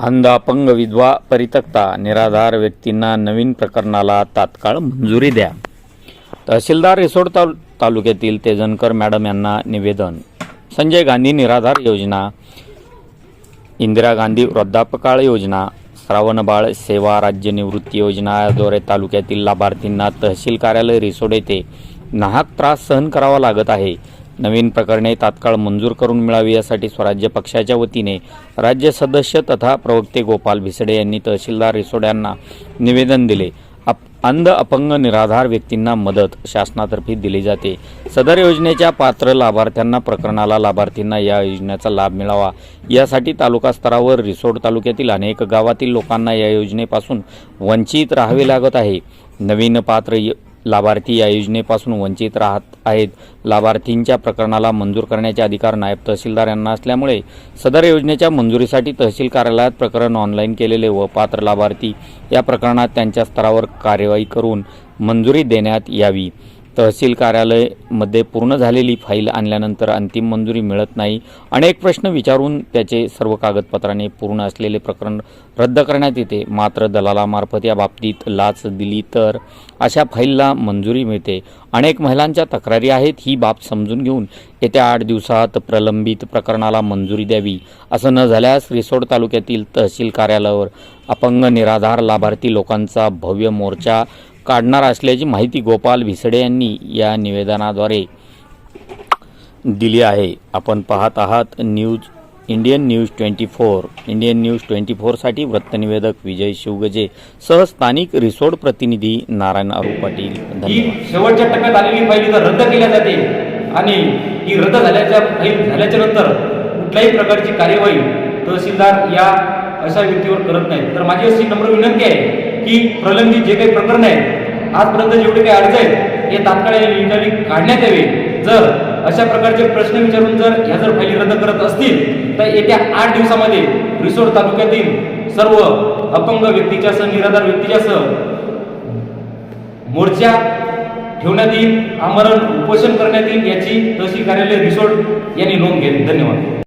अंधापंग विधवा परितक्ता निराधार व्यक्तींना नवीन प्रकरणाला तात्काळ मंजुरी द्या. तहसीलदार रिसोड ताल तालुक्यातील तेजनकर मॅडम यांना निवेदन. संजय गांधी निराधार योजना. इंदिरा गांधी वृद्धापकाळ योजना. श्रावणबाळ सेवा राज्य निवृत्ती योजना याद्वारे तालुक्यातील लाभार्थींना तहसील कार्यालय रिसोड येथे नाहक त्रास सहन करावा लागत आहे. नवीन प्रकरणे तात्काळ मंजूर करून मिळावी यासाठी स्वराज्य पक्षाच्या वतीने राज्य सदस्य तथा प्रवक्ते गोपाल भिसडे यांनी तहसीलदार रिसोड्यांना निवेदन दिले. अप अंध अपंग निराधार व्यक्तींना मदत शासनातर्फे दिली जाते. सदर योजनेच्या पात्र लाभार्थ्यांना प्रकरणाला लाभार्थींना या योजनेचा लाभ मिळावा. यासाठी तालुका स्तरावर रिसोड तालुक्यातील अनेक गावातील लोकांना या योजनेपासून वंचित राहावे लागत आहे. नवीन पात्र य- लाभार्थी या योजनेपासून वंचित राहत आहेत. लाभार्थींच्या प्रकरणाला मंजूर करण्याचे अधिकार नायब तहसीलदार यांना असल्यामुळे सदर योजनेच्या मंजुरीसाठी तहसील कार्यालयात प्रकरण ऑनलाईन केलेले व पात्र लाभार्थी या प्रकरणात त्यांच्या स्तरावर कार्यवाही करून मंजुरी देण्यात यावी. तहसील कार्यालयमध्ये पूर्ण झालेली फाईल आणल्यानंतर अंतिम मंजुरी मिळत नाही. अनेक प्रश्न विचारून त्याचे सर्व कागदपत्राने पूर्ण असलेले प्रकरण रद्द करण्यात येते. मात्र दलालामार्फत या बाबतीत लाच दिली तर अशा फाईलला मंजुरी मिळते. अनेक महिलांच्या तक्रारी आहेत. ही बाब समजून घेऊन येत्या आठ दिवसात प्रलंबित प्रकरणाला मंजुरी द्यावी. असं न झाल्यास रिसोड तालुक्यातील तहसील कार्यालयावर अपंग निराधार लाभार्थी लोकांचा भव्य मोर्चा काढणार असल्याची माहिती गोपाल भिसडे यांनी या निवेदनाद्वारे दिली आहे. आपण पाहत आहात news Indian news twenty four. Indian news twenty फोरसाठी वृत्तनिवेदक विजय शिवगजे सह स्थानिक रिसोड प्रतिनिधी नारायण अरू पाटील. ही शेवटच्या टप्प्यात आलेली फाईल इथं रद्द केल्या जाते आणि ही रद्द झाल्याच्या फाईल झाल्याच्यानंतर कुठल्याही प्रकारची कार्यवाही तहसीलदार या अशा व्यक्तीवर करत नाहीत. तर माझी अशी नम्र विनंती आहे की प्रलंबित जे काही प्रकरण आहेत आजपर्यंत जेवढे काही अर्ज आहेत हे तात्काळ निकाली काढण्यात यावे. जर अशा प्रकारचे प्रश्न विचारून जर ह्या जर फायली रद्द करत असतील तर येत्या आठ दिवसामध्ये रिसोड तालुक्यातील सर्व अपंग व्यक्तीच्या सह निराधार व्यक्तीच्या सह मोर्चा ठेवण्यात येईल आमरण उपोषण करण्यात येईल याची तहसील कार्यालय रिसोर्ट यांनी नोंद घेतली. धन्यवाद.